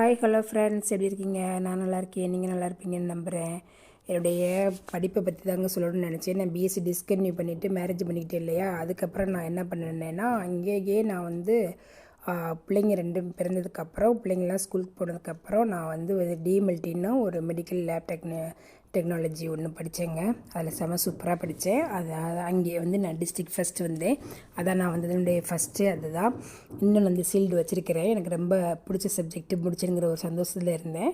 Hi hello friends எப்படி இருக்கீங்க? நான் நல்லா இருக்கேன். நீங்கள் நல்லா இருப்பீங்கன்னு நம்புகிறேன் என்னுடைய படிப்பை பற்றி தாங்க சொல்லணும்னு நினச்சேன். நான் பிஎஸ்சி டிஸ்கன்யூ பண்ணிவிட்டு மேரேஜ் பண்ணிக்கிட்டேன் இல்லையா? அதுக்கப்புறம் நான் என்ன பண்ணினேன்னா அங்கேயே நான் வந்து பிள்ளைங்க ரெண்டும் பிறந்ததுக்கப்புறம் பிள்ளைங்களாம் ஸ்கூலுக்கு போனதுக்கப்புறம் நான் வந்து டிஎம்எல்டின்னு ஒரு மெடிக்கல் லேப் டெக்னி டெக்னாலஜி ஒன்று படித்தேங்க அதில் செம சூப்பராக படித்தேன் அது அங்கே வந்து நான் டிஸ்ட்ரிக்ட் ஃபஸ்ட்டு வந்தேன். அதான் நான் வந்ததுனுடைய ஃபஸ்ட்டு அதுதான். இன்னும் அந்த சீல்டு வச்சுருக்கிறேன். எனக்கு ரொம்ப பிடிச்ச சப்ஜெக்ட் பிடிச்சிருங்கிற ஒரு சந்தோஷத்தில் இருந்தேன்.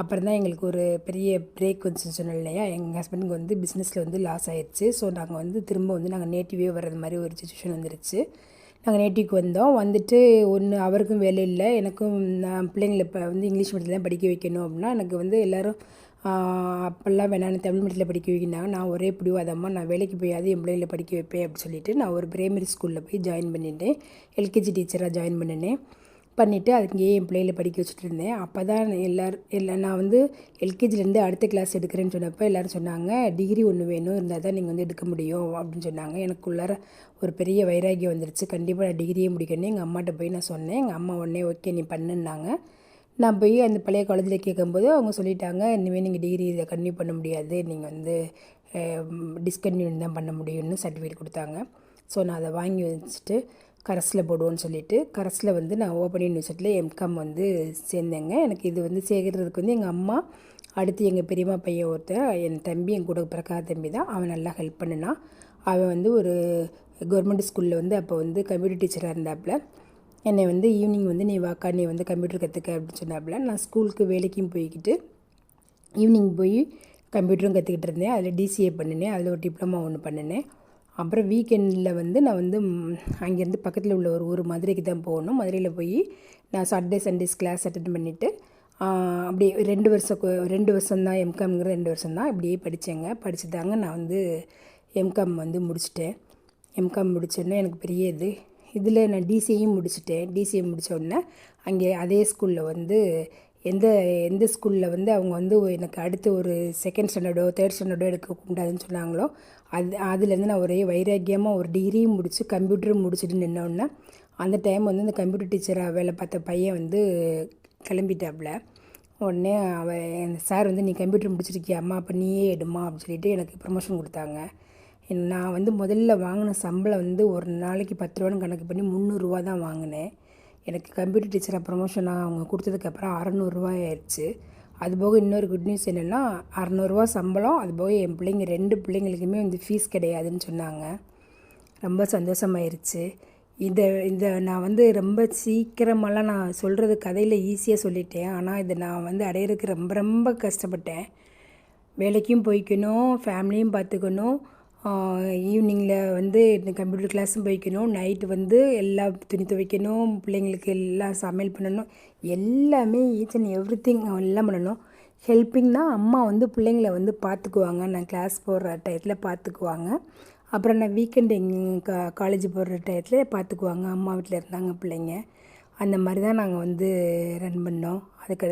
அப்புறம் தான் எங்களுக்கு ஒரு பெரிய பிரேக் வந்துச்சுன்னு சொன்னேன் இல்லையா? எங்கள் ஹஸ்பண்டுக்கு வந்து பிஸ்னஸில் வந்து லாஸ் ஆயிடுச்சு ஸோ நாங்கள் வந்து திரும்ப வந்து நாங்கள் நேட்டிவே வர்றது மாதிரி ஒரு சுச்சுவேஷன் வந்துருச்சு. நாங்கள் நேட்டிவ்க்கு வந்தோம். வந்துட்டு ஒன்று அவருக்கும் வேலை இல்லை. எனக்கும் நான் பிள்ளைங்களை இப்போ வந்து இங்கிலீஷ் மீடியத்தில் தான் படிக்க வைக்கணும் அப்படின்னா எனக்கு வந்து எல்லோரும் அப்போல்லாம் வேணாம் தமிழ் மீடியத்தில் படிக்க வைக்கினாங்க. நான் ஒரே பிடிவாதம்மா நான் வேலைக்கு போயாவது என் பிள்ளைகளை படிக்க வைப்பேன் அப்படின்னு சொல்லிட்டு நான் ஒரு பிரைமரி ஸ்கூலில் போய் ஜாயின் பண்ணிட்டேன். எல்கேஜி டீச்சராக ஜாயின் பண்ணினேன். பண்ணிவிட்டு அதுங்கேயே என் பிள்ளைகளை படிக்க வச்சுட்டு இருந்தேன். அப்போ தான் எல்லோரும் எல்லா நான் வந்து எல்கேஜிலேருந்து அடுத்த கிளாஸ் எடுக்கிறேன்னு சொன்னப்போ எல்லோரும் சொன்னாங்க டிகிரி ஒன்று வேணும் இருந்தால் தான் நீங்கள் வந்து எடுக்க முடியும் அப்படின்னு சொன்னாங்க. எனக்கு உள்ளார ஒரு பெரிய வைராகியம் வந்துருச்சு. கண்டிப்பாக நான் டிகிரியே முடிக்கணும் எங்கள் அம்மாட்ட போய் நான் சொன்னேன். எங்கள் அம்மா உடனே ஓகே நீ பண்ணுன்னாங்க. நான் போய் அந்த பழைய காலேஜில் கேட்கும்போது அவங்க சொல்லிட்டாங்க இனிமேல் நீங்கள் டிகிரி இதை கன்டினியூ பண்ண முடியாது. நீங்கள் வந்து டிஸ்கன்டினியூ தான் பண்ண முடியும்னு சர்டிஃபிகேட் கொடுத்தாங்க. ஸோ நான் அதை வாங்கி வச்சுட்டு கரஸில் போடுவோன்னு சொல்லிட்டு கரஸில் வந்து நான் ஓப்பன் யூனிவர்சிட்டியில் எம்காம் வந்து சேர்ந்தேங்க. எனக்கு இது வந்து சேர்க்கறதுக்கு வந்து எங்கள் அம்மா அடுத்து எங்கள் பெரியம்மா பையன் ஒருத்தன் என் தம்பி என் கூட பிறக்காத தம்பி தான். அவன் நல்லா ஹெல்ப் பண்ணினான். அவன் வந்து ஒரு கவர்மெண்ட் ஸ்கூலில் வந்து அப்போ வந்து கம்ப்யூட்டர் டீச்சராக இருந்தாப்புல. என்னை வந்து ஈவினிங் வந்து நீ வாக்கா நீ வந்து கம்ப்யூட்டர் கற்றுக்க அப்படின்னு சொன்னாப்புல. நான் ஸ்கூலுக்கு வேலைக்கும் போய்கிட்டு ஈவினிங் போய் கம்ப்யூட்டரும் கற்றுக்கிட்டு இருந்தேன். அதில் டிசிஏ பண்ணினேன். அதில் ஒரு டிப்ளமா ஒன்று பண்ணினேன். அப்புறம் வீக்கெண்டில் வந்து நான் வந்து அங்கேருந்து பக்கத்தில் உள்ள ஒரு ஊர் மதுரைக்கு தான் போகணும். மதுரையில் போய் நான் சாட்டர்டே சண்டேஸ் கிளாஸ் அட்டன் பண்ணிவிட்டு அப்படியே ரெண்டு வருஷம் ரெண்டு வருஷம்தான் எம்காம்ங்கிற ரெண்டு வருஷம் தான் இப்படியே படித்தேங்க படிச்சுட்டாங்க நான் வந்து எம்காம் வந்து முடிச்சிட்டேன். எம்காம் முடிச்சோடனே எனக்கு பெரிய இது இதில் நான் டிசியும் முடிச்சுட்டேன். டிசியை முடித்தோடனே அங்கே அதே ஸ்கூலில் வந்து எந்த எந்த ஸ்கூலில் வந்து அவங்க வந்து எனக்கு அடுத்து ஒரு செகண்ட் ஸ்டாண்டர்டோ தேர்ட் ஸ்டாண்டர்டோ எடுக்க கூடாதுன்னு சொன்னாங்களோ அது அதுலேருந்து நான் ஒரே வைராக்கியமாக ஒரு டிகிரியும் முடித்து கம்ப்யூட்டரும் முடிச்சுட்டு நின்னோடனே அந்த டைம் வந்து இந்த கம்ப்யூட்டர் டீச்சராக வேலை பார்த்த பையன் வந்து கிளம்பிட்டாப்புல. உடனே அவன் சார் வந்து நீ கம்ப்யூட்டர் முடிச்சிருக்கியா? அம்மா அப்போ நீயே எடுமா அப்படின்னு சொல்லிட்டு எனக்கு ப்ரமோஷன் கொடுத்தாங்க. நான் வந்து முதல்ல வாங்கின சம்பளம் வந்து ஒரு நாளைக்கு பத்து ரூபான்னு கணக்கு பண்ணி முந்நூறுரூவா தான் வாங்கினேன். எனக்கு கம்ப்யூட்டர் டீச்சராக ப்ரமோஷனாக அவங்க கொடுத்ததுக்கப்புறம் அறநூறுரூவா ஆயிடுச்சு அது போக இன்னொரு குட் நியூஸ் என்னென்னா அறநூறுவா சம்பளம் அது போக என் பிள்ளைங்க ரெண்டு பிள்ளைங்களுக்குமே வந்து ஃபீஸ் கிடையாதுன்னு சொன்னாங்க. ரொம்ப சந்தோஷமாயிருச்சு. இதை இந்த நான் வந்து ரொம்ப சீக்கிரமெல்லாம் நான் சொல்கிறது கதையில் ஈஸியாக சொல்லிட்டேன். ஆனால் இதை நான் வந்து அடையிறதுக்கு ரொம்ப ரொம்ப கஷ்டப்பட்டேன். வேலைக்கும் போய்க்கணும் ஃபேமிலியும் பார்த்துக்கணும் ஈவினிங்கில் வந்து இந்த கம்ப்யூட்டர் கிளாஸும் போய்க்கணும். நைட்டு வந்து எல்லா துணி துவைக்கணும். பிள்ளைங்களுக்கு எல்லாம் சமையல் பண்ணணும். எல்லாமே ஈச் அண்ட் எவ்ரி திங் எல்லாம் பண்ணணும். ஹெல்ப்பிங்னா அம்மா வந்து பிள்ளைங்கள வந்து பார்த்துக்குவாங்க நான் கிளாஸ் போடுற டயத்தில் பார்த்துக்குவாங்க அப்புறம் நான் வீக்கெண்டு எங்கள் கா காலேஜ் போடுற டயத்தில் பார்த்துக்குவாங்க அம்மா வீட்டில் இருந்தாங்க பிள்ளைங்க. அந்த மாதிரி தான் நாங்கள் வந்து ரன் பண்ணோம். அதுக்கு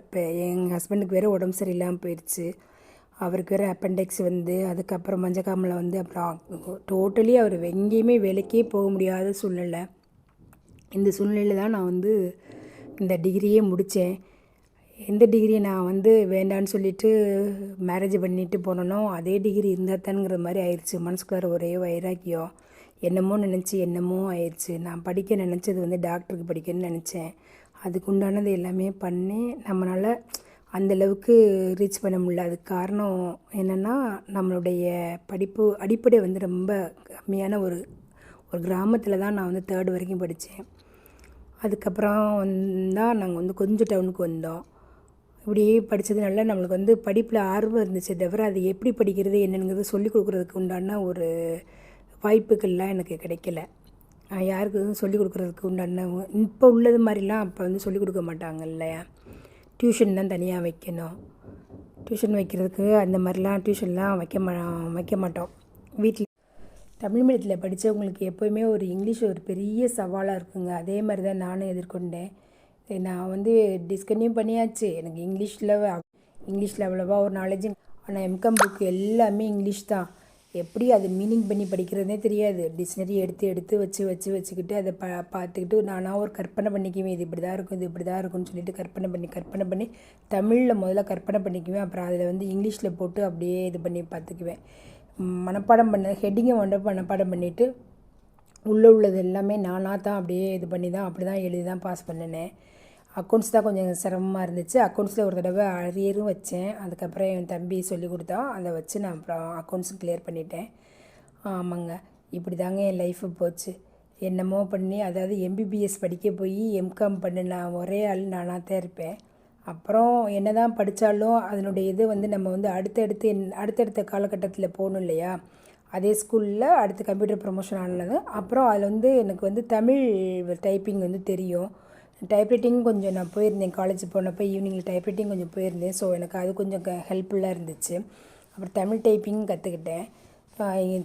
இப்போ எங்கள் ஹஸ்பண்டுக்கு வேறு உடம்பு சரியில்லாமல் போயிடுச்சு அவருக்கு வேறு அப்பெண்டிக்ஸ் வந்து அதுக்கப்புறம் மஞ்சக்காமலை வந்து அப்புறம் டோட்டலி அவர் எங்கேயுமே வேலைக்கே போக முடியாத சூழ்நிலை. இந்த சூழ்நிலையில் தான் நான் வந்து இந்த டிகிரியே முடித்தேன் எந்த டிகிரி நான் வந்து வேண்டான்னு சொல்லிட்டு மேரேஜ் பண்ணிட்டு போனனோ அதே டிகிரி இருந்தால் தானுங்கிற மாதிரி ஆயிடுச்சு. மனசுக்குள்ளார ஒரே வைராக்கியம். என்னமோ நினச்சி என்னமோ ஆயிடுச்சு. நான் படிக்க நினச்சது வந்து டாக்டருக்கு படிக்கணும்னு நினச்சேன். அதுக்கு உண்டானது எல்லாமே பண்ணி நம்மளால் அந்தளவுக்கு ரீச் பண்ண முடியல. அதுக்கு காரணம் என்னென்னா நம்மளுடைய படிப்பு அடிப்படை வந்து ரொம்ப கம்மியான ஒரு ஒரு கிராமத்தில் தான் நான் வந்து தேர்ட் வரைக்கும் படித்தேன் அதுக்கப்புறம் தான் நாங்கள் வந்து கொஞ்சம் டவுனுக்கு வந்தோம். இப்படியே படித்ததுனால நம்மளுக்கு வந்து படிப்பில் ஆர்வம் இருந்துச்சு தவிர அது எப்படி படிக்கிறது என்னென்னுங்கிறது சொல்லிக் கொடுக்குறதுக்கு உண்டான ஒரு வாய்ப்புகள்லாம் எனக்கு கிடைக்கல. யாருக்கு சொல்லிக் கொடுக்குறதுக்கு உண்டான இப்போ உள்ளது மாதிரிலாம் அப்போ வந்து சொல்லிக் கொடுக்க மாட்டாங்க இல்லையா? டியூஷன் தான் தனியாக வைக்கணும். டியூஷன் வைக்கிறதுக்கு அந்த மாதிரிலாம் டியூஷன்லாம் வைக்க மா வைக்க மாட்டோம். வீட்டில் தமிழ் மீடியத்தில் படித்தவங்களுக்கு எப்போயுமே ஒரு இங்கிலீஷ் ஒரு பெரிய சவாலாக இருக்குங்க. அதே மாதிரி தான் நானும் எதிர்கொண்டேன். நான் வந்து டிஸ்கன்யூ பண்ணியாச்சு. எனக்கு இங்கிலீஷில் இங்கிலீஷில் அவ்வளோவா ஒரு நாலேஜும் ஆனால் எம்காம் புக் எல்லாமே இங்கிலீஷ் தான். எப்படி அது மீனிங் பண்ணி படிக்கிறதுனே தெரியாது. டிக்ஷனரி எடுத்து எடுத்து வச்சு வச்சு வச்சுக்கிட்டு அதை பா பார்த்துக்கிட்டு நானாக ஒரு கற்பனை பண்ணிக்குவேன். இது இப்படி தான் இருக்கும் இது இப்படி தான் இருக்கும்னு சொல்லிட்டு கற்பனை பண்ணி கற்பனை பண்ணி தமிழில் முதல்ல கற்பனை பண்ணிக்குவேன். அப்புறம் அதில் வந்து இங்கிலீஷில் போட்டு அப்படியே இது பண்ணி பார்த்துக்குவேன். மனப்பாடம் பண்ண ஹெட்டிங்கை வந்து மனப்பாடம் பண்ணிவிட்டு உள்ளே உள்ளது எல்லாமே நானாக தான் அப்படியே இது பண்ணி தான் அப்படி தான் எழுதி தான் பாஸ் பண்ணினேன். அக்கௌண்ட்ஸ் தான் கொஞ்சம் சிரமமாக இருந்துச்சு. அக்கௌண்ட்ஸில் ஒரு தடவை அரியரும் வச்சேன். அதுக்கப்புறம் என் தம்பி சொல்லி கொடுத்தான். அதை வச்சு நான் அப்புறம் அக்கௌண்ட்ஸ் கிளியர் பண்ணிட்டேன். ஆமாங்க. இப்படி தாங்க என் லைஃபு போச்சு. என்னமோ பண்ணி அதாவது எம்பிபிஎஸ் படிக்க போய் எம்காம் பண்ண நான் ஒரே ஆள் நானாக தான் இருப்பேன். அப்புறம் என்ன தான் படித்தாலும் அதனுடைய இது வந்து நம்ம வந்து அடுத்தடுத்து என் அடுத்தடுத்த காலகட்டத்தில் போகணும் இல்லையா? அதே ஸ்கூலில் அடுத்து கம்ப்யூட்டர் ப்ரொமோஷன் ஆனது அப்புறம் அதில் வந்து எனக்கு வந்து தமிழ் டைப்பிங் வந்து தெரியும். டைப்ரைட்டிங் கொஞ்சம் நான் போயிருந்தேன் காலேஜ் போனப்போ ஈவினிங்கில் டைப்ரைட்டிங் கொஞ்சம் போயிருந்தேன். ஸோ எனக்கு அது கொஞ்சம் க ஹெல்ப்ஃபுல்லாக இருந்துச்சு. அப்புறம் தமிழ் டைப்பிங் கற்றுக்கிட்டேன்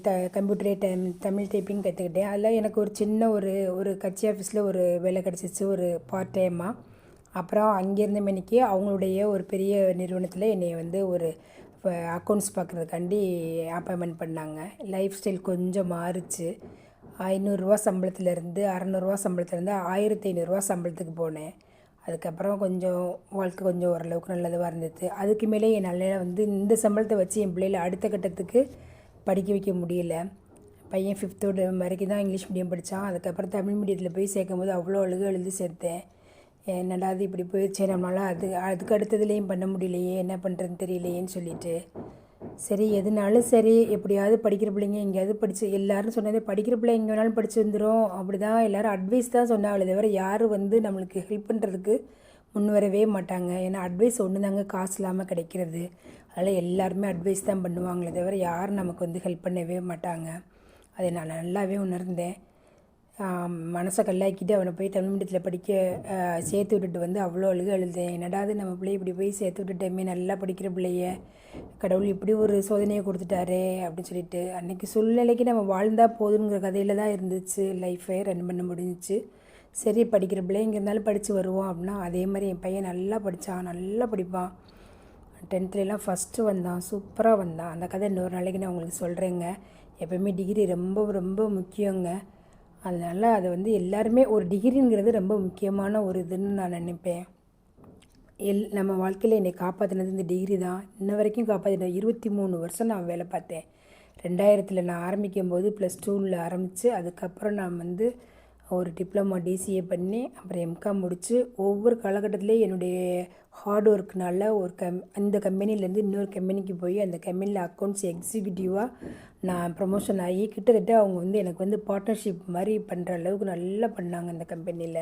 த கம்ப்யூட்டரே டைம் தமிழ் டைப்பிங் கற்றுக்கிட்டேன் அதில் எனக்கு ஒரு சின்ன ஒரு ஒரு கட்சி ஆஃபீஸில் ஒரு வேலை கிடச்சிச்சு ஒரு பார்ட் டைமாக அப்புறம் அங்கேருந்த மணிக்கு அவங்களுடைய ஒரு பெரிய நிறுவனத்தில் என்னை வந்து ஒரு அக்கௌண்ட்ஸ் பார்க்குறதுக்காண்டி அப்பாயின்மெண்ட் பண்ணாங்க. லைஃப் ஸ்டைல் கொஞ்சம் மாறுச்சு. ஐநூறுரூவா சம்பளத்துலேருந்து அறநூறுவா சம்பளத்துலேருந்து ஆயிரத்தி ஐநூறுரூவா சம்பளத்துக்கு போனேன். அதுக்கப்புறம் கொஞ்சம் வாழ்க்கை கொஞ்சம் ஓரளவுக்கு நல்லதாக இருந்தது. அதுக்கு மேலே என் நல்ல வந்து இந்த சம்பளத்தை வச்சு என் பிள்ளைகளை அடுத்த கட்டத்துக்கு படிக்க வைக்க முடியல. பையன் ஃபிஃப்த்தோடு வரைக்கும் தான் இங்கிலீஷ் மீடியம் படித்தான் அதுக்கப்புறம் தமிழ் மீடியத்தில் போய் சேர்க்கும் போது அவ்வளோ அழுக எழுதி சேர்த்தேன். என்னடா அது இப்படி போயிடுச்சே நம்மளால் அது அதுக்கு அடுத்ததுலேயும் பண்ண முடியலையே என்ன பண்ணுறதுன்னு தெரியலையேன்னு சொல்லிட்டு. சரி எதுனாலும் சரி எப்படியாவது படிக்கிற பிள்ளைங்க எங்கேயாவது படித்து எல்லோரும் சொன்னதே படிக்கிற பிள்ளை எங்கே வேணாலும் படித்து வந்துடும் அப்படி தான் எல்லோரும் அட்வைஸ் தான் சொன்னாங்களே தவிர யாரும் வந்து நம்மளுக்கு ஹெல்ப் பண்ணுறதுக்கு முன் வரவே மாட்டாங்க. ஏன்னா அட்வைஸ் ஒன்று தாங்க காசு இல்லாமல் கிடைக்கிறது. அதனால் எல்லாருமே அட்வைஸ் தான் பண்ணுவாங்களே தவிர யாரும் நமக்கு வந்து ஹெல்ப் பண்ணவே மாட்டாங்க. அதை நான் நல்லாவே உணர்ந்தேன். மனசை கல்லாக்கிட்டு அவனை போய் தமிழ் மீடியத்தில் படிக்க சேர்த்து விட்டுட்டு வந்து அவ்வளோ அழுக அழுதேன் என்னடாது நம்ம பிள்ளைய இப்படி போய் சேர்த்து விட்டுட்டோமே நல்லா படிக்கிற பிள்ளைய. கடவுள் இப்படி ஒரு சோதனையை கொடுத்துட்டாரே அப்படின்னு சொல்லிட்டு அன்றைக்கி சூழ்நிலைக்கு நம்ம வாழ்ந்தால் போதுங்கிற கதையில் தான் இருந்துச்சு. லைஃபை ரன் பண்ண முடிஞ்சிச்சு. சரி படிக்கிற பிள்ளை இங்கே இருந்தாலும் படித்து வருவோம் அப்படின்னா அதே மாதிரி என் பையன் நல்லா படித்தான் நல்லா படிப்பான். டென்த்துலலாம் ஃபஸ்ட்டு வந்தான் சூப்பராக வந்தான். அந்த கதை இன்னொரு நாளைக்கு நான் உங்களுக்கு சொல்கிறேங்க எப்போயுமே டிகிரி ரொம்ப ரொம்ப முக்கியங்க. அதனால் அதை வந்து எல்லாருமே ஒரு டிகிரிங்கிறது ரொம்ப முக்கியமான ஒரு இதுன்னு நான் நினைப்பேன். எல் நம்ம வாழ்க்கையில் என்னை காப்பாற்றினது இந்த டிகிரி தான். இன்ன வரைக்கும் காப்பாற்றின இருபத்தி மூணு வருஷம் நான் வேலை பார்த்தேன். ரெண்டாயிரத்தில் நான் ஆரம்பிக்கும் போது ப்ளஸ் டூவில் ஆரம்பித்து அதுக்கப்புறம் நான் வந்து ஒரு டிப்ளமா டிசிஏ பண்ணி அப்புறம் எம்காம் முடித்து ஒவ்வொரு காலகட்டத்திலையும் என்னுடைய ஹார்ட் ஒர்க்னால ஒரு கம் அந்த கம்பெனிலேருந்து இன்னொரு கம்பெனிக்கு போய் அந்த கம்பெனியில் அக்கௌண்ட்ஸ் எக்ஸிக்யூட்டிவாக நான் ப்ரொமோஷன் ஆகி கிட்டத்தட்ட அவங்க வந்து எனக்கு வந்து பார்ட்னர்ஷிப் மாதிரி பண்ணுற அளவுக்கு நல்லா பண்ணாங்க அந்த கம்பெனியில்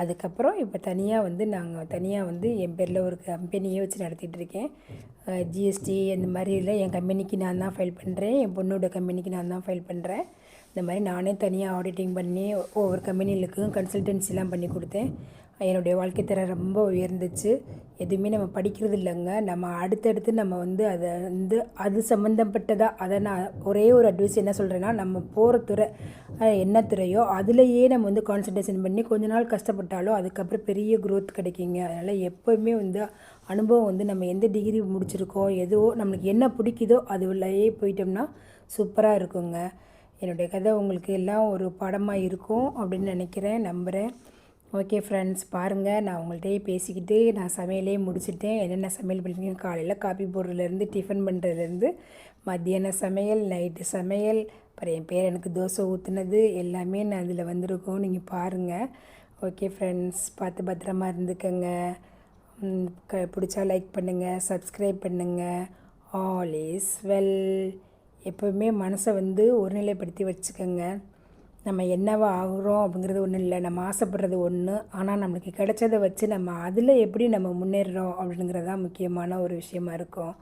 அதுக்கப்புறம் இப்போ தனியாக வந்து நாங்கள் தனியாக வந்து என் பேரில் ஒரு கம்பெனியே வச்சு நடத்திட்டு இருக்கேன். ஜிஎஸ்டி அந்த மாதிரிலாம் என் கம்பெனிக்கு நான் தான் ஃபைல் பண்ணுறேன் என் பொண்ணோட கம்பெனிக்கு நான் தான் ஃபைல் பண்ணுறேன் இந்த மாதிரி நானே தனியாக ஆடிட்டிங் பண்ணி ஒவ்வொரு கம்பெனிகளுக்கும் கன்சல்டன்சிலாம் பண்ணி கொடுத்தேன். என்னுடைய வாழ்க்கை தரம் ரொம்ப உயர்ந்துச்சு. எதுவுமே நம்ம படிக்கிறது இல்லைங்க. நம்ம அடுத்தடுத்து நம்ம வந்து அதை வந்து அது சம்மந்தப்பட்டதாக அதை நான் ஒரே ஒரு அட்வைஸ் என்ன சொல்கிறேன்னா நம்ம போகிற துறை என்ன துறையோ அதுலேயே நம்ம வந்து கான்சன்ட்ரேஷன் பண்ணி கொஞ்ச நாள் கஷ்டப்பட்டாலும் அதுக்கப்புறம் பெரிய க்ரோத் கிடைக்குங்க. அதனால் எப்போவுமே வந்து அனுபவம் வந்து நம்ம எந்த டிகிரி முடிச்சிருக்கோம் எதுவோ நம்மளுக்கு என்ன பிடிக்குதோ உள்ளேயே போயிட்டோம்னா சூப்பராக இருக்குங்க. என்னுடைய கதை உங்களுக்கு எல்லாம் ஒரு படமாக இருக்கும் அப்படின்னு நினைக்கிறேன் நம்புகிறேன் ஓகே ஃப்ரெண்ட்ஸ் பாருங்கள் நான் உங்கள்கிட்டயே பேசிக்கிட்டு நான் சமையலே முடிச்சுட்டேன். என்னென்ன சமையல் பண்ணிருக்கேன் காலையில் காப்பி போடுறதுலேருந்து டிஃபன் பண்ணுறதுலேருந்து மத்தியான சமையல் நைட்டு சமையல் அப்புறம் என் பேர் எனக்கு தோசை ஊற்றுனது எல்லாமே நான் அதில் வந்திருக்கோம். நீங்கள் பாருங்கள் ஓகே ஃப்ரெண்ட்ஸ் பார்த்து பத்திரமா இருந்துக்கங்க. க பிடிச்சா லைக் பண்ணுங்கள் சப்ஸ்கிரைப் பண்ணுங்கள் ஆல் இஸ் வெல் எப்போவுமே மனசை வந்து ஒருநிலைப்படுத்தி வச்சுக்கோங்க. நம்ம என்னவா ஆகுறோம் அப்படிங்கிறது ஒன்றும் இல்லை. நம்ம ஆசைப்படுறது ஒன்று ஆனால் நம்மளுக்கு கிடைச்சதை வச்சு நம்ம அதில் எப்படி நம்ம முன்னேறுறோம் அப்படிங்கிறது தான் முக்கியமான ஒரு விஷயமா இருக்கும்.